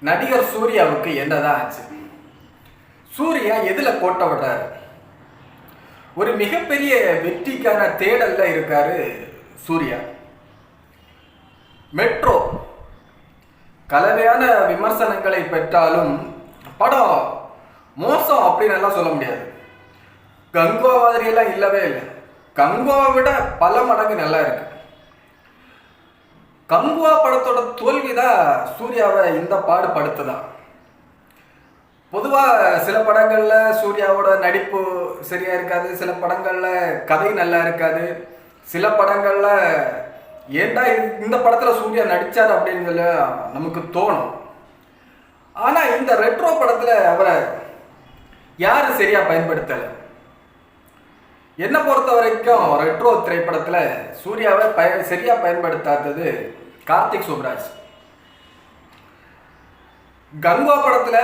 நடிகர் சூர்யாவுக்கு என்னதான் ஆச்சு? சூர்யா எதுல கோட்டை விடுறாரு? ஒரு மிகப்பெரிய வெற்றிக்கான தேடல்ல இருக்காரு சூர்யா. மெட்ரோ. கலவையான விமர்சனங்களை பெற்றாலும் படம் மோசம் அப்படின்னு எல்லாம் சொல்ல முடியாது. கங்கோ மாதிரியெல்லாம் இல்லவே இல்லை. கங்கோவை விட பல மடங்கு நல்லா இருக்கு. கங்குவா படத்தோட தோல்வி தான் சூர்யாவை இந்த பாடு படுத்துதான் பொதுவாக சில படங்களில் சூர்யாவோட நடிப்பு சரியாக இருக்காது சில படங்களில் கதை நல்லா இருக்காது. சில படங்களில் ஏன்டா இந்த படத்தில் சூர்யா நடித்தார் அப்படின்னு நமக்கு தோணும். ஆனால் இந்த ரெட்ரோ படத்தில் அவரை யாரும் சரியாக பயன்படுத்தலை. என்னை பொறுத்த வரைக்கும் ரெட்ரோ திரைப்படத்தில் சூர்யாவை பய சரியாக பயன்படுத்தாதது கார்த்திக் சுப்ராஜ் கங்கா படத்துல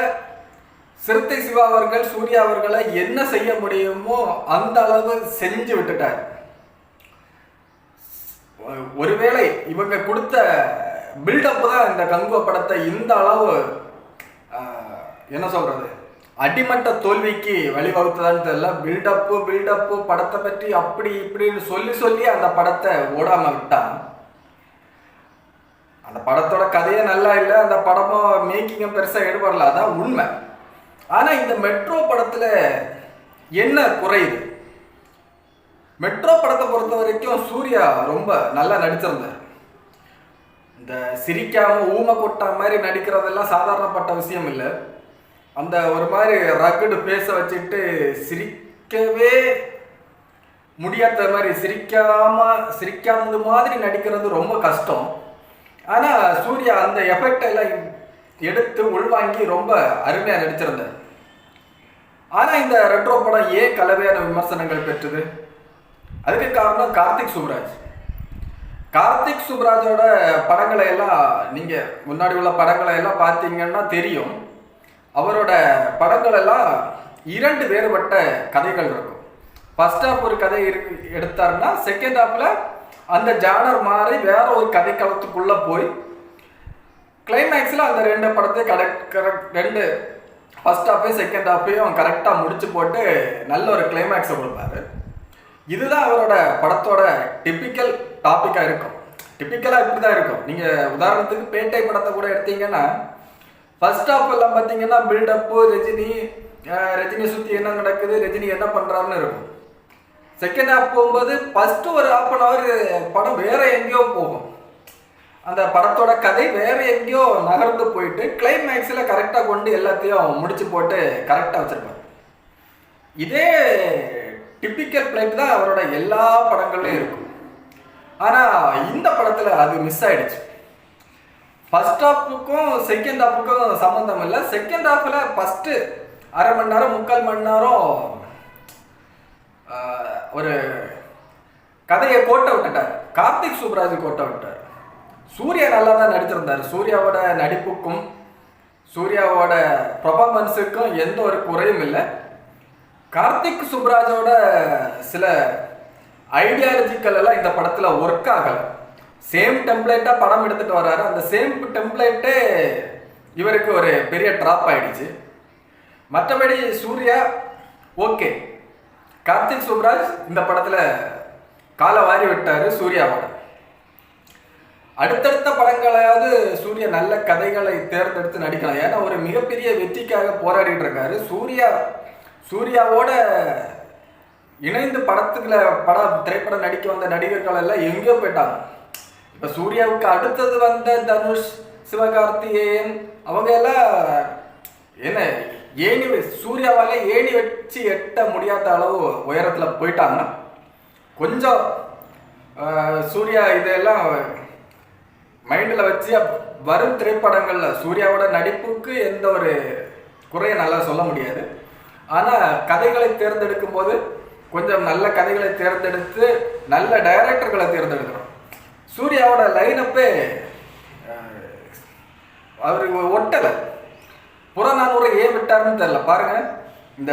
சிறுத்தை சிவா அவர்கள் சூர்யா அவர்களை என்ன செய்ய முடியுமோ அந்த அளவு செஞ்சு விட்டுட்டார். ஒருவேளை இவங்க கொடுத்த பில்டப் தான் இந்த கங்குவா படத்தை இந்த அளவு ஆஹ், என்ன சொல்றது அடிமட்ட தோல்விக்கு வழிவகுத்ததான்னு தெரியல. பில்டப்பு பில்டப்பு படத்தை பற்றி அப்படி இப்படின்னு சொல்லி சொல்லி அந்த படத்தை ஓடாம விட்டான். அந்த படத்தோட கதையே நல்லா இல்லை அந்த படமும் மேக்கிங்கும் பெருசாக ஈடுபடல அதான் உண்மை. ஆனால் இந்த மெட்ரோ படத்தில் என்ன குறையுது? மெட்ரோ படத்தை பொறுத்த வரைக்கும் சூர்யா ரொம்ப நல்லா நடிச்சிருந்தார். இந்த சிரிக்காமல் ஊமை கொட்டா மாதிரி நடிக்கிறதெல்லாம் சாதாரணப்பட்ட விஷயம் இல்லை. அந்த ஒரு மாதிரி ரகடு பேச வச்சுட்டு சிரிக்கவே முடியாத மாதிரி சிரிக்காம சிரிக்காத மாதிரி நடிக்கிறது ரொம்ப கஷ்டம். ஆனால் சூர்யா அந்த எஃபெக்ட் எல்லாம் எடுத்து உள்வாங்கி ரொம்ப அருமையாக நடிச்சிருந்தார் ஆனால் இந்த ரெட்ரோ படம் ஏன் கலவையான விமர்சனங்கள் பெற்றது? அதுக்கு காரணம் கார்த்திக் சுப்ராஜ். கார்த்திக் சுப்ராஜோட படங்களை எல்லாம் நீங்கள் முன்னாடி உள்ள படங்களை எல்லாம் பார்த்தீங்கன்னா தெரியும். அவரோட படங்கள் எல்லாம் இரண்டு வேறுபட்ட கதைகள் இருக்கும். ஃபர்ஸ்ட் ஹாஃப் ஒரு கதை இருக்கு எடுத்தாருன்னா செகண்ட் ஹாஃபில் அந்த ஜானர் மாதிரி வேற ஒரு கதைக்களத்துக்குள்ள போய் கிளைமேக்ஸில் அந்த ரெண்டு படத்தையும் கரெக்ட் கரெக்ட் ரெண்டு ஃபர்ஸ்ட் ஹாஃபையும் செகண்ட் ஹாஃபையும் கரெக்டாக முடிச்சு போட்டு நல்ல ஒரு கிளைமேக்ஸை கொடுப்பாரு. இதுதான் அவரோட படத்தோட டிப்பிக்கல் டாப்பிக்காக இருக்கும். டிப்பிக்கலாக இப்படி தான் இருக்கும். நீங்கள் உதாரணத்துக்கு பேட்டை படத்தை கூட எடுத்தீங்கன்னா ஃபர்ஸ்ட் ஹாஃப் எல்லாம் பார்த்தீங்கன்னா பில்டப்பு ரஜினி ரஜினி சுற்றி என்ன நடக்குது ரஜினி என்ன பண்ணுறாருன்னு இருக்கும். செகண்ட் ஹாஃப் போகும்போது ஃபஸ்ட்டு ஒரு ஹாஃப் அன் ஹவர் படம் வேறு எங்கேயோ போகும். அந்த படத்தோட கதை வேறு எங்கேயோ நகர்ந்து போயிட்டு கிளைமேக்ஸில் கரெக்டாக கொண்டு எல்லாத்தையும் முடிச்சு போட்டு கரெக்டாக வச்சுருப்பார். இதே டிப்பிக்கல் பிளேட் தான் அவரோட எல்லா படங்கள்லையும் இருக்கும். ஆனால் இந்த படத்தில் அது மிஸ் ஆயிடுச்சு. ஃபஸ்ட் ஹாஃபுக்கும் செகண்ட் ஹாஃபுக்கும் சம்மந்தம் இல்லை. செகண்ட் ஹாஃபில் ஃபஸ்ட்டு அரை மணி நேரம் முக்கால் மணி நேரம் ஒரு கதையை கோட்டை விட்டுட்டார். கார்த்திக் சுப்ராஜ் கோட்டை விட்டார். சூர்யா நல்லா தான் நடிச்சிருந்தார். சூர்யாவோட நடிப்புக்கும் சூர்யாவோட பர்ஃபார்மன்ஸுக்கும் எந்த ஒரு குறையும் இல்லை. கார்த்திக் சுப்ராஜோட சில ஐடியாலஜிக்கல் எல்லாம் இந்த படத்தில் ஒர்க் ஆகல. சேம் டெம்ப்ளேட்டாக படம் எடுத்துகிட்டு வர்றாரு. அந்த சேம் டெம்ப்ளேட்டே இவருக்கு ஒரு பெரிய ட்ராப் ஆயிடுச்சு. மற்றபடி சூர்யா ஓகே கார்த்திக் சுப்ராஜ் இந்த படத்தில் காலை வாரி விட்டார் சூர்யாவோட அடுத்தடுத்த படங்களையாவது சூர்யா நல்ல கதைகளை தேர்ந்தெடுத்து நடிக்கலாம். ஏன்னா ஒரு மிகப்பெரிய வெற்றிக்காக போராடிட்டு இருக்காரு. சூர்யா சூர்யாவோட இணைந்து படத்துக்குள்ள படம் திரைப்படம் நடிக்க வந்த நடிகர்கள் எல்லாம் எங்கேயோ போயிட்டாங்க. இப்போ சூர்யாவுக்கு அடுத்தது வந்த தனுஷ் சிவகார்த்திகேயன் அவங்க எல்லாம் என்ன ஏணி சூர்யாவால் ஏணி வச்சு எட்ட முடியாத அளவு உயரத்தில் போயிட்டாங்க கொஞ்சம் சூர்யா இதெல்லாம் மைண்டில் வச்சு வரும் திரைப்படங்களில் சூர்யாவோட நடிப்புக்கு எந்த ஒரு குறையும் நல்லா சொல்ல முடியாது. ஆனால் கதைகளை தேர்ந்தெடுக்கும் போது கொஞ்சம் நல்ல கதைகளை தேர்ந்தெடுத்து நல்ல டைரக்டர்களை தேர்ந்தெடுக்கணும். சூர்யாவோட லைனப்பே அவருக்கு ஒட்டலை. புறநானூரை ஏன் விட்டாருன்னு தெரியல. பாருங்க இந்த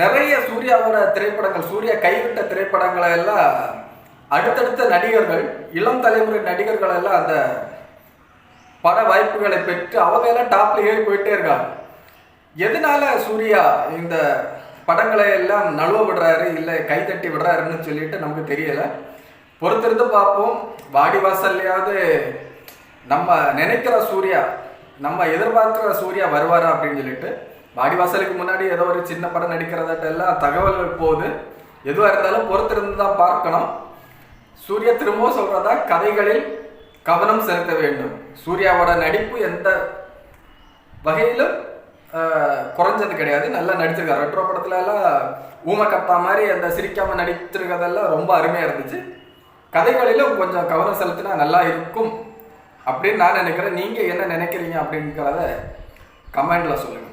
நிறைய சூர்யாவோட திரைப்படங்கள் சூர்யா கைவிட்ட திரைப்படங்களை எல்லாம் அடுத்தடுத்த நடிகர்கள் இளம் தலைமுறை நடிகர்கள் எல்லாம் அந்த பட வாய்ப்புகளை பெற்று அவங்க எல்லாம் டாப்ல ஏறி போயிட்டே இருக்காங்க. எதனால சூர்யா இந்த படங்களை எல்லாம் நழுவ விடுறாரு இல்லை கைத்தட்டி விடுறாருன்னு சொல்லிட்டு நமக்கு தெரியல. பொறுத்திருந்து பார்ப்போம். வாடி வாசல்லையாவது நம்ம நினைக்கிற சூர்யா நம்ம எதிர்பார்க்குற சூர்யா வருவாரா அப்படின்னு சொல்லிட்டு வாடி வாசலுக்கு முன்னாடி ஏதோ ஒரு சின்ன படம் நடிக்கிறதாட்ட எல்லாம் தகவல்கள் போகுது. எதுவாக இருந்தாலும் பொறுத்திருந்து தான் பார்க்கணும். சூர்யா திரும்பவும் சொல்கிறதா கதைகளில் கவனம் செலுத்த வேண்டும். சூர்யாவோட நடிப்பு எந்த வகையிலும் குறைஞ்சது கிடையாது. நல்லா நடிச்சிருக்காரு. ரெட்ரோ படத்துல எல்லாம் ஊமை கத்தா மாதிரி அந்த சிரிக்காம நடிச்சிருக்கிறதெல்லாம் ரொம்ப அருமையாக இருந்துச்சு. கதைகளிலும் கொஞ்சம் கவனம் செலுத்தினா நல்லா இருக்கும். அப்படின்னு நான் நினைக்கிறேன். நீங்கள் என்ன நினைக்கிறீங்க அப்படிங்கிறத கமெண்டில் சொல்லுங்கள்